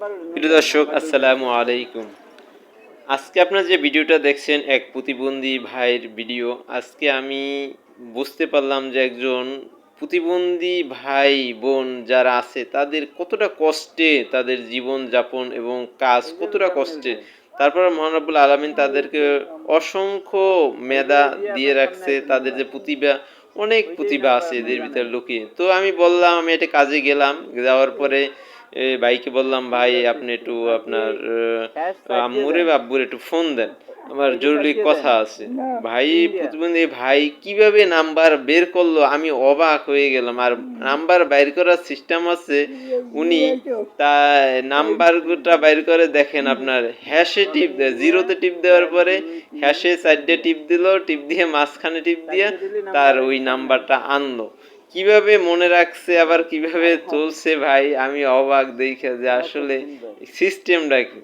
প্রিয় দর্শক, আসসালামু আলাইকুম। আজকে আপনার যে ভিডিওটা দেখছেন, এক প্রতিবন্ধী ভাইয়ের ভিডিও, আজকে আমি বুঝতে পারলাম যে একজন প্রতিবন্ধী ভাই, বোন যারা আছে, তাদের কতটা কষ্টে তাদের জীবন যাপন এবং কাজ কতটা কষ্টে। তারপর মহানবুল আলমিন তাদেরকে অসংখ্য মেধা দিয়ে রাখছে, তাদের যে প্রতিভা, অনেক প্রতিভা আছে এদের ভিতরে লুকিয়ে। তো আমি বললাম, আমি একটা কাজে গেলাম, যাওয়ার পরে ভাইকে বললাম ভাই আপনি একটু আপনার আম্মুরে বা আব্বুর একটু ফোন দেন। আমার জরুরি কথা আছে। ভাই প্রতিবন্ধী ভাই কীভাবে নাম্বার বের করল? আমি অবাক হয়ে গেলাম। আর নাম্বার বাইর করার সিস্টেম আছে। উনি তা নাম্বারটা বাইর করে দেখেন আপনার হ্যাশে টিপ দেয়। জিরোতে টিপ দেওয়ার পরে হ্যাশে সাইডে টিপ দিল। টিপ দিয়ে মাঝখানে টিপ দিয়ে তার ওই নাম্বারটা আনলো। কীভাবে মনে রাখছে আবার কীভাবে চলছে ভাই? আমি অবাক দেখে যে আসলে সিস্টেমটা কি?